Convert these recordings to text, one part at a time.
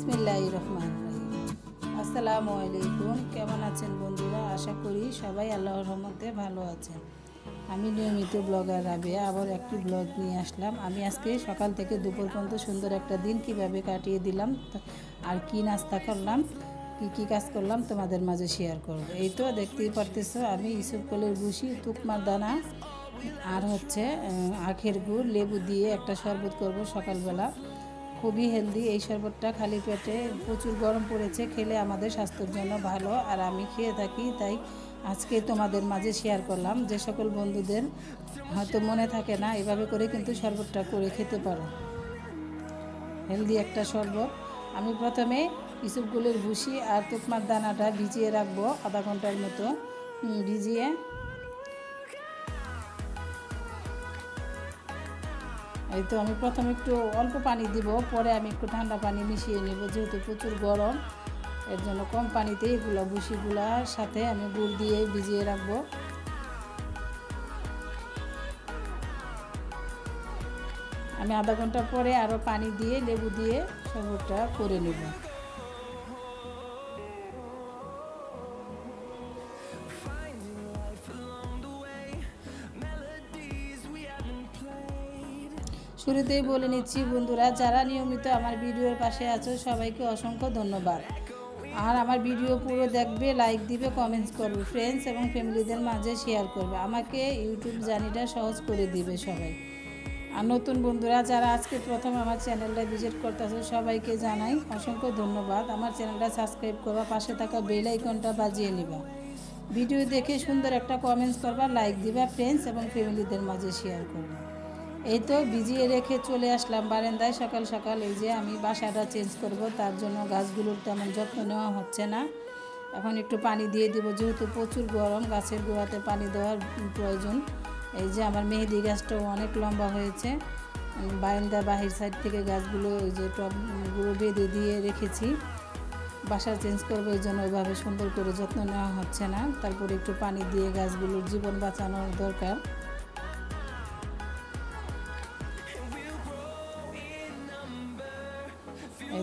বিসমিল্লাহ রহমান আসসালামু আলাইকুম। কেমন আছেন বন্ধুরা? আশা করি সবাই আল্লাহর রহমতে ভালো আছেন। আমি নিয়মিত ব্লগার রাবেয়া। আবার একটি ব্লগ নিয়ে আসলাম। আমি আজকে সকাল থেকে দুপুর পর্যন্ত সুন্দর একটা দিন কীভাবে কাটিয়ে দিলাম আর কি নাস্তা করলাম, কি কি কাজ করলাম তোমাদের মাঝে শেয়ার করব। এই তো দেখতেই পারতেছ, আমি ইসুফ কলের বুসি তুকমার দানা, আর হচ্ছে আখের গুড়, লেবু দিয়ে একটা শরবত করব সকালবেলা। খুবই হেলদি এই শরবতটা খালি পেটে প্রচুর গরম পড়েছে, খেলে আমাদের স্বাস্থ্যের জন্য ভালো। আর আমি খেয়ে থাকি, তাই আজকে তোমাদের মাঝে শেয়ার করলাম। যে সকল বন্ধুদের হয়তো মনে থাকে না, এভাবে করে কিন্তু শরবতটা করে খেতে পারো। হেলদি একটা শরবত। আমি প্রথমে ইসুপগুলোর ভুসি আর তুকমার দানাটা ভিজিয়ে রাখব আধা ঘণ্টার মতো। ভিজিয়ে এই তো আমি প্রথমে একটু অল্প পানি দিব, পরে আমি একটু ঠান্ডা পানি মিশিয়ে নেব, যেহেতু প্রচুর গরম, এর জন্য কম পানিতে এগুলো ভুসিগুলার সাথে আমি গুড় দিয়ে ভিজিয়ে রাখব। আমি আধা ঘণ্টা পরে আরও পানি দিয়ে লেবু দিয়ে সবটা করে নেব। শুরুতেই বলে নিচ্ছি, বন্ধুরা, যারা নিয়মিত আমার ভিডিওর পাশে আছো, সবাইকে অসংখ্য ধন্যবাদ। আর আমার ভিডিও পুরো দেখবে লাইক দিবে কমেন্টস করবে ফ্রেন্ডস এবং ফ্যামিলিদের মাঝে শেয়ার করবে। আমাকে ইউটিউব জার্নিটা সহজ করে দিবে সবাই। আর নতুন বন্ধুরা, যারা আজকে প্রথম আমার চ্যানেলটা ভিজিট করতেছে, সবাইকে জানাই অসংখ্য ধন্যবাদ। আমার চ্যানেলটা সাবস্ক্রাইব করবা, পাশে থাকা বেল আইকনটা বাজিয়ে নিবা। ভিডিও দেখে সুন্দর একটা কমেন্টস করবা লাইক দিবা ফ্রেন্ডস এবং ফ্যামিলিদের মাঝে শেয়ার করবা। এই তো ভিজিয়ে রেখে চলে আসলাম বারান্দায় সকাল সকাল। এই যে আমি বাসাটা চেঞ্জ করব, তার জন্য গাছগুলোর তেমন যত্ন নেওয়া হচ্ছে না। এখন একটু পানি দিয়ে দিব, যেহেতু প্রচুর গরম, গাছের গোড়াতে পানি দেওয়ার প্রয়োজন। এই যে আমার মেহেদি গাছটাও অনেক লম্বা হয়েছে। বারান্দা বাহির সাইড থেকে গাছগুলো ওই যে টবগুলো বেঁধে দিয়ে রেখেছি। বাসা চেঞ্জ করব, এই জন্য ওইভাবে সুন্দর করে যত্ন নেওয়া হচ্ছে না। তারপরে একটু পানি দিয়ে গাছগুলোর জীবন বাঁচানোর দরকার।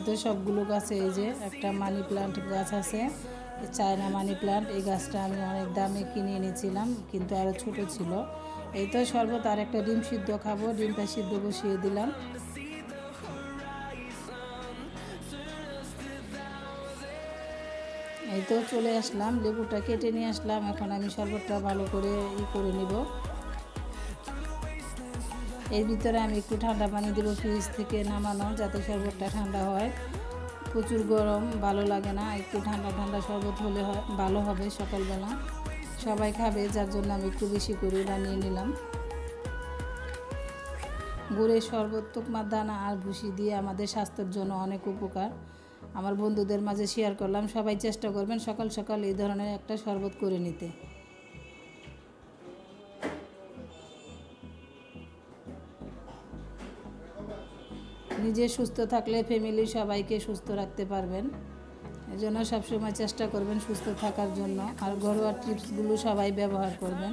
তো সবগুলো গাছে এই যে একটা মানি প্লান্ট গাছ আছে চায়না মানি প্লান্ট, এই গাছটা আমি অনেক দামে কিনে এনেছিলাম, কিন্তু আরও ছোট ছিল। এই তো শরবত আর একটা ডিম সিদ্ধ খাব, ডিমটা সিদ্ধ বসিয়ে দিলাম। এই তো চলে আসলাম, লেবুটা কেটে নিয়ে আসলাম, এখন আমি শরবতটা ভালো করে ই করে নিব। এর ভিতরে আমি একটু ঠান্ডা পানি দেবো ফ্রিজ থেকে নামানো, যাতে শরবতটা ঠান্ডা হয়। প্রচুর গরম, ভালো লাগে না, একটু ঠান্ডা ঠান্ডা শরবত হলে ভালো হবে সকালবেলা। সবাই খাবে, যার জন্য আমি একটু বেশি করে বানিয়ে নিলাম। গুড়ের শরবত তুকমার দানা আর ভুসি দিয়ে আমাদের স্বাস্থ্যের জন্য অনেক উপকার। আমার বন্ধুদের মাঝে শেয়ার করলাম, সবাই চেষ্টা করবেন সকাল সকাল এই ধরনের একটা শরবত করে নিতে। নিজে সুস্থ থাকলে ফ্যামিলি সবাইকে সুস্থ রাখতে পারবেন। এই জন্য সবসময় চেষ্টা করবেন সুস্থ থাকার জন্য। আর ঘরোয়া টিপসগুলো সবাই ব্যবহার করবেন।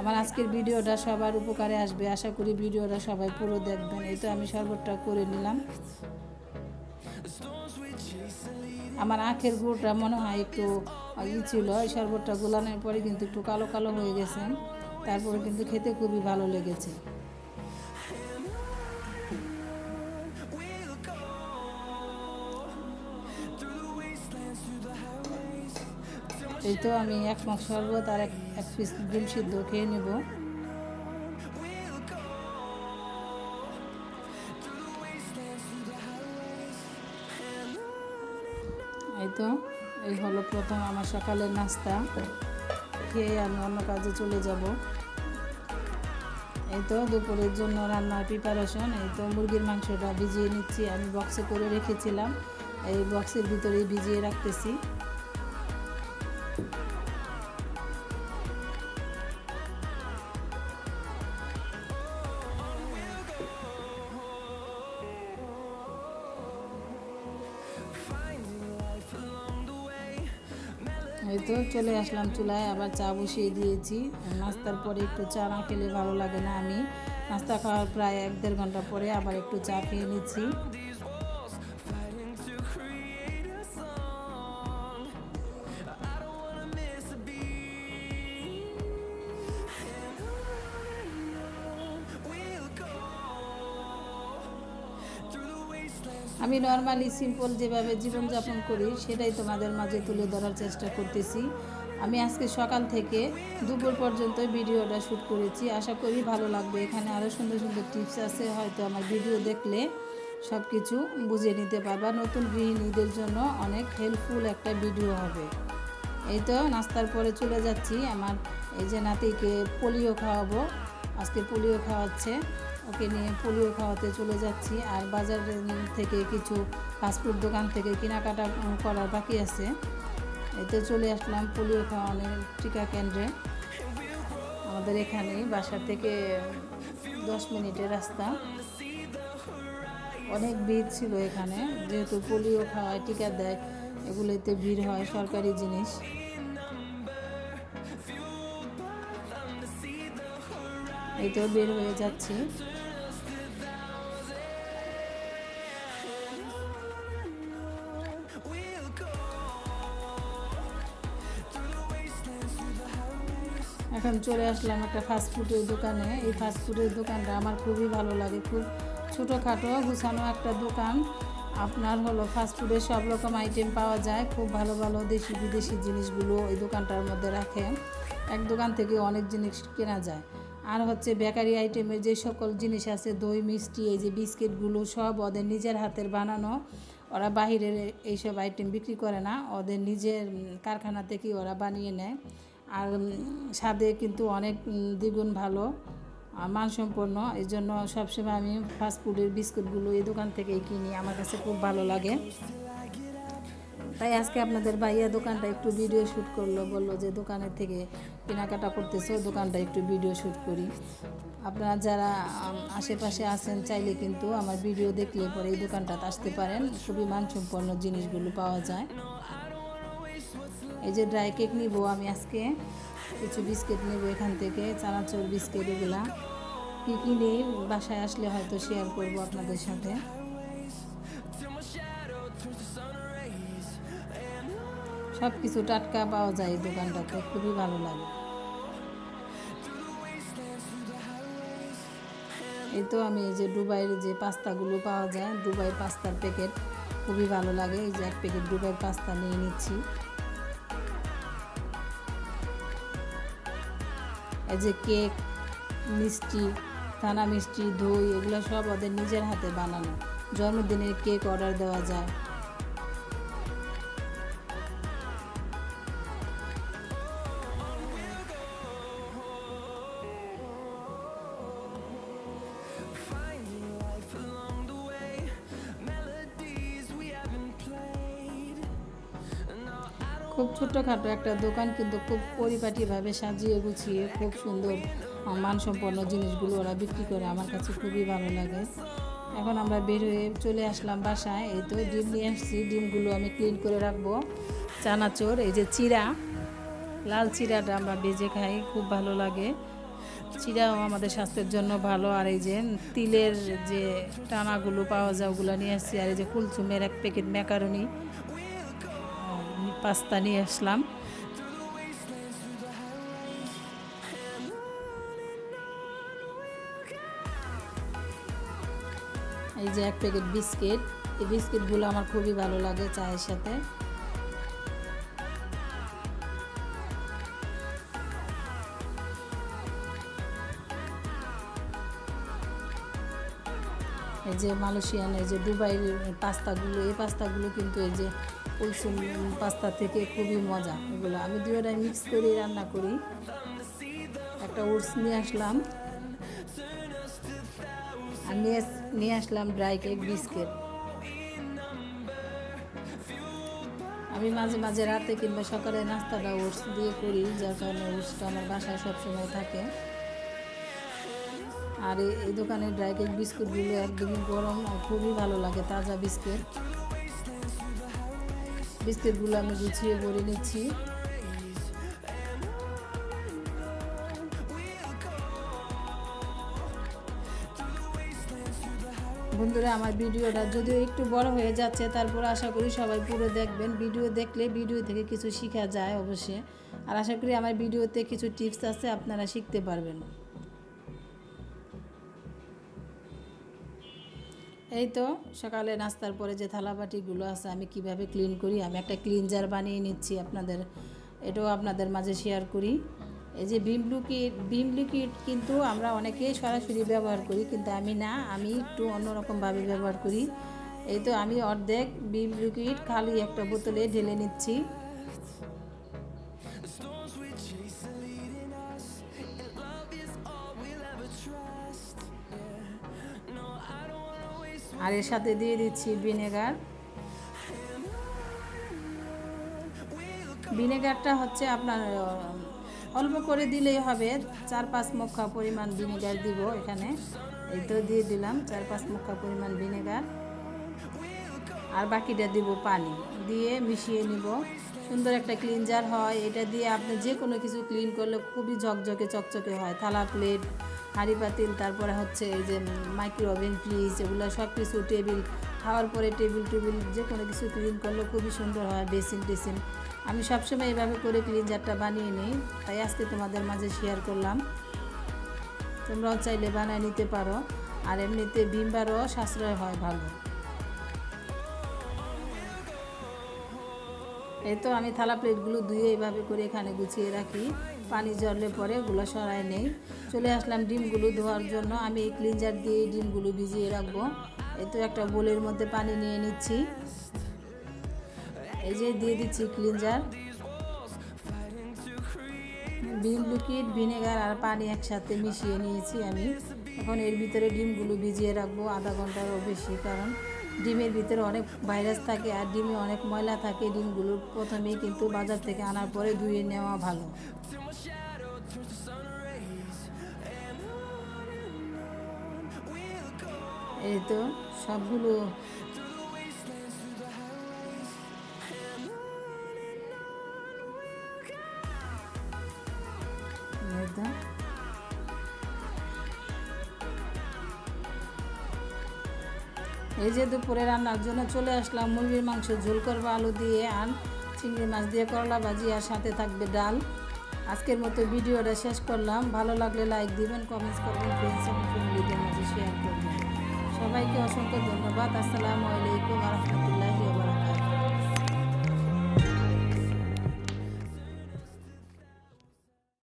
আমার আজকের ভিডিওটা সবার উপকারে আসবে। আশা করি ভিডিওটা সবাই পুরো দেখবেন। এই তো আমি শরবতটা করে নিলাম। আমার আখের গুড়টা মনে হয় একটু ই ছিল। এই শরবতটা গোলানোর পরে কিন্তু একটু কালো কালো হয়ে গেছে। তারপরে কিন্তু খেতে খুবই ভালো লেগেছে। এই তো আমি এক মাস শরবত আর এক এক পিস ডিম সিদ্ধ খেয়ে নেব। এই তো এই হলো প্রথম আমার সকালের নাস্তা। খেয়ে আমি অন্য কাজে চলে যাব? এই তো দুপুরের জন্য রান্নার প্রিপারেশন এই তো মুরগির মাংসটা ভিজিয়ে নিচ্ছি, আমি বক্সে করে রেখেছিলাম। এই বক্সের ভিতরে ভিজিয়ে রাখতেছি। এই তো চলে আসলাম চুলায়, আবার চা বসিয়ে দিয়েছি। নাস্তার পরে একটু চা না খেলে ভালো লাগে না আমি। নাস্তা খাওয়ার প্রায় এক দেড় ঘণ্টা পরে আবার একটু চা খেয়ে নিচ্ছি। আমি নর্মালি সিম্পল যেভাবে জীবনযাপন করি, সেটাই তোমাদের মাঝে তুলে ধরার চেষ্টা করতেছি। আমি আজকে সকাল থেকে দুপুর পর্যন্ত ভিডিওটা শ্যুট করেছি। আশা করি ভালো লাগবে। এখানে আরও সুন্দর সুন্দর টিপস আছে। হয়তো আমার ভিডিও দেখলে সব কিছু বুঝে নিতে পারবা। নতুন গৃহিণীদের জন্য অনেক হেল্পফুল একটা ভিডিও হবে। এই তো, নাস্তার পরে চলে যাচ্ছি। আমার এই যে নাতিকে পোলিও খাওয়াবো। আজকে পোলিও খাওয়াচ্ছে। ওকে নিয়ে পোলিও খাওয়াতে চলে যাচ্ছি। আর বাজার থেকে কিছু ফাস্টফুড দোকান থেকে কেনাকাটা করার বাকি আছে। এই তো চলে আসলাম পোলিও খাওয়ানোর টিকা কেন্দ্রে। আমাদের এখানেই বাসা থেকে দশ মিনিটের রাস্তা। অনেক ভিড় ছিল এখানে, যেহেতু পোলিও খাওয়ায় টিকা দেয়, এগুলোতে ভিড় হয় সরকারি জিনিস। এই তো বের হয়ে যাচ্ছি। এখন চলে আসলাম একটা ফাস্টফুডের দোকানে। এই ফাস্টফুডের দোকানটা আমার খুবই ভালো লাগে। খুব ছোটোখাটো, গুছানো একটা দোকান। আপনার হলো ফাস্টফুডের সব রকম আইটেম পাওয়া যায়। খুব ভালো ভালো দেশি, বিদেশি জিনিসগুলো এই দোকানটার মধ্যে রাখে। এক দোকান থেকে অনেক জিনিস কেনা যায়। আর হচ্ছে বেকারি আইটেমের যে সকল জিনিস আছে, দই, মিষ্টি, এই যে বিস্কিটগুলো সব ওদের নিজের হাতের বানানো। ওরা বাহিরের এইসব আইটেম বিক্রি করে না। ওদের নিজের কারখানা থেকেই ওরা বানিয়ে নেয়। আর স্বাদে কিন্তু অনেক দ্বিগুণ ভালো আর মানসম্পন্ন। এই জন্য সবসময় আমি ফাস্টফুডের বিস্কুটগুলো এই দোকান থেকেই কিনি। আমার কাছে খুব ভালো লাগে। তাই আজকে আপনাদের ভাইয়া দোকানটা একটু ভিডিও শ্যুট করল। বলল যে, দোকানের থেকে কেনাকাটা করতেছে ওই দোকানটা একটু ভিডিও শ্যুট করি। আপনারা যারা আশেপাশে আছেন, চাইলে কিন্তু আমার ভিডিও দেখলে পরে এই দোকানটাতে আসতে পারেন। খুবই মানসম্পন্ন জিনিসগুলো পাওয়া যায়। এই যে ড্রাই কেক নিব আমি আজকে। কিছু বিস্কিট নেব এখান থেকে, চানাচুর বিস্কিট এগুলা। কী কী নেই, বাসায় আসলে হয়তো শেয়ার করব আপনাদের সাথে। সব কিছু টাটকা পাওয়া যায় দোকানটাতে, খুবই ভালো লাগে। এই তো আমি এই যে দুবাইয়ের যে পাস্তাগুলো পাওয়া যায়, দুবাই পাস্তার প্যাকেট খুবই ভালো লাগে। এই যে এক প্যাকেট দুবাইয়ের পাস্তা নিয়ে নিচ্ছি। এই যে কেক, মিষ্টি, থানা মিষ্টি, দই, এগুলো সব ওদের নিজের হাতে বানানো। জন্মদিনের কেক অর্ডার দেওয়া যায়। খুব ছোটোখাটো একটা দোকান, কিন্তু খুব পরিপাটিভাবে সাজিয়ে গুছিয়ে খুব সুন্দর মানসম্পন্ন জিনিসগুলো ওরা বিক্রি করে আমার কাছে খুবই ভালো লাগে। এখন আমরা বের হয়ে চলে আসলাম বাসায়। এই তো ডিম নিয়ে আসছি। ডিমগুলো আমি ক্লিন করে রাখব। চানাচোর, এই যে চিরা লাল চিরাটা আমরা বেজে খাই, খুব ভালো লাগে। চিরাও আমাদের স্বাস্থ্যের জন্য ভালো। আর এই যে তিলের যে টানাগুলো পাওয়া যায়, ওগুলো নিয়ে আসছি। আর এই যে কুলচুমের এক প্যাকেট ম্যাকারনি। পাস্তা নিয়ে আসলাম। এই যে এক প্যাকেট বিস্কিট। এই বিস্কিটগুলো আমার খুবই ভালো লাগে চায়ের সাথে। যে মালয়েশিয়ান, এই যে দুবাইয়ের পাস্তাগুলো, এই পাস্তাগুলো কিন্তু এই যে কুলসুম পাস্তা থেকে খুবই মজা। এগুলো আমি দুটোটাই মিক্স করে রান্না করি। একটা ওটস নিয়ে আসলাম। আর নিয়ে নিয়ে আসলাম ড্রাই কেক বিস্কিট আমি মাঝে মাঝে রাতে কিংবা সকালে নাস্তাটা ওটস দিয়ে করি, যার কারণে ওটসটা আমার বাসায় সবসময় থাকে। আর এই- দোকানের ড্রাই কেক বিস্কুটগুলো একদমই গরম খুবই ভালো লাগে, তাজা বিস্কুট। বিস্কিটগুলো আমি গুছিয়ে ভরে নিচ্ছি। বন্ধুরা, আমার ভিডিওটা যদিও একটু বড় হয়ে যাচ্ছে, তারপর আশা করি সবাই পুরো দেখবেন। ভিডিও দেখলে ভিডিও থেকে কিছু শেখা যায় অবশ্যই। আর আশা করি আমার ভিডিওতে কিছু টিপস আছে, আপনারা শিখতে পারবেন। এই তো সকালে নাস্তার পরে যে থালাবাটিগুলো আছে আমি কীভাবে ক্লিন করি, আমি একটা ক্লিনজার বানিয়ে নিচ্ছি আপনাদের, এটাও আপনাদের মাঝে শেয়ার করি। এই যে বিম লিকুইড ভিম লিকুইড কিন্তু আমরা অনেকেই সরাসরি ব্যবহার করি, কিন্তু আমি না, আমি একটু অন্যরকমভাবে ব্যবহার করি। এই তো আমি অর্ধেক বিম লিকুইড খালি একটা বোতলে ঢেলে নিচ্ছি। আর এর সাথে দিয়ে দিচ্ছি ভিনেগার। ভিনেগারটা হচ্ছে আপনার অল্প করে দিলেই হবে। চার পাঁচ মুখা পরিমাণ ভিনেগার দিব এখানে। এই তো দিয়ে দিলাম, চার পাঁচ মুখা পরিমাণ ভিনেগার। আর বাকিটা দিব পানি। দিয়ে মিশিয়ে নিব। সুন্দর একটা ক্লিনজার হয়। এটা দিয়ে আপনি যে কোনো কিছু ক্লিন করলে খুবই ঝকঝকে, চকচকে হয়। থালা প্লেট হাঁড়ি পাতিল, তারপরে হচ্ছে এই যে মাইক্রো ওভেন ফ্রিজ এগুলো সব কিছু টেবিল খাওয়ার পরে টেবিল টেবিল যে কোনো কিছু ক্লিন করলে খুবই সুন্দর হয় বেসিন টেসিন আমি সবসময় এভাবে করে ক্লিনজারটা বানিয়ে নিই, তাই আজকে তোমাদের মাঝে শেয়ার করলাম। তোমরাও চাইলে বানিয়ে নিতে পারো, আর এমনিতে বিমবারও সাশ্রয় হয় ভালো। এই তো আমি থালা প্লেটগুলো ধুয়ে এইভাবে করে এখানে গুছিয়ে রাখি। পানি জলে পরে ওগুলো সরাই নেই। চলে আসলাম ডিমগুলো ধোয়ার জন্য। আমি এই ক্লিনজার দিয়ে ডিমগুলো ভিজিয়ে রাখব। এই তো একটা বোলের মধ্যে পানি নিয়ে নিচ্ছি। এই যে দিয়ে দিচ্ছি ক্লিনজার ডিম লিকুইড, ভিনেগার আর পানি একসাথে মিশিয়ে নিয়েছি আমি। এখন এর ভিতরে ডিমগুলো ভিজিয়ে রাখব আধা ঘন্টারও বেশি, কারণ ডিমের ভিতরে অনেক ভাইরাস থাকে আর ডিমে অনেক ময়লা থাকে। ডিমগুলো প্রথমেই কিন্তু বাজার থেকে আনার পরে ধুয়ে নেওয়া ভালো। এই তো সবগুলো এই এই যে দুপুরে রান্নার জন্য চলে আসলাম মুরগির মাংস, ঝোল করব, আলু দিয়ে আর চিংড়ি মাছ দিয়ে করলা ভাজি আর সাথে থাকবে ডাল। আজকের মতো ভিডিওটা শেষ করলাম। ভালো লাগলে লাইক দিবেন কমেন্টস করবেন ফ্রেন্ডস ফ্যামিলিদের মাঝে শেয়ার করবেন। সবাইকে অসংখ্য ধন্যবাদ। আসসালামু আলাইকুম রহমতুল্লাহি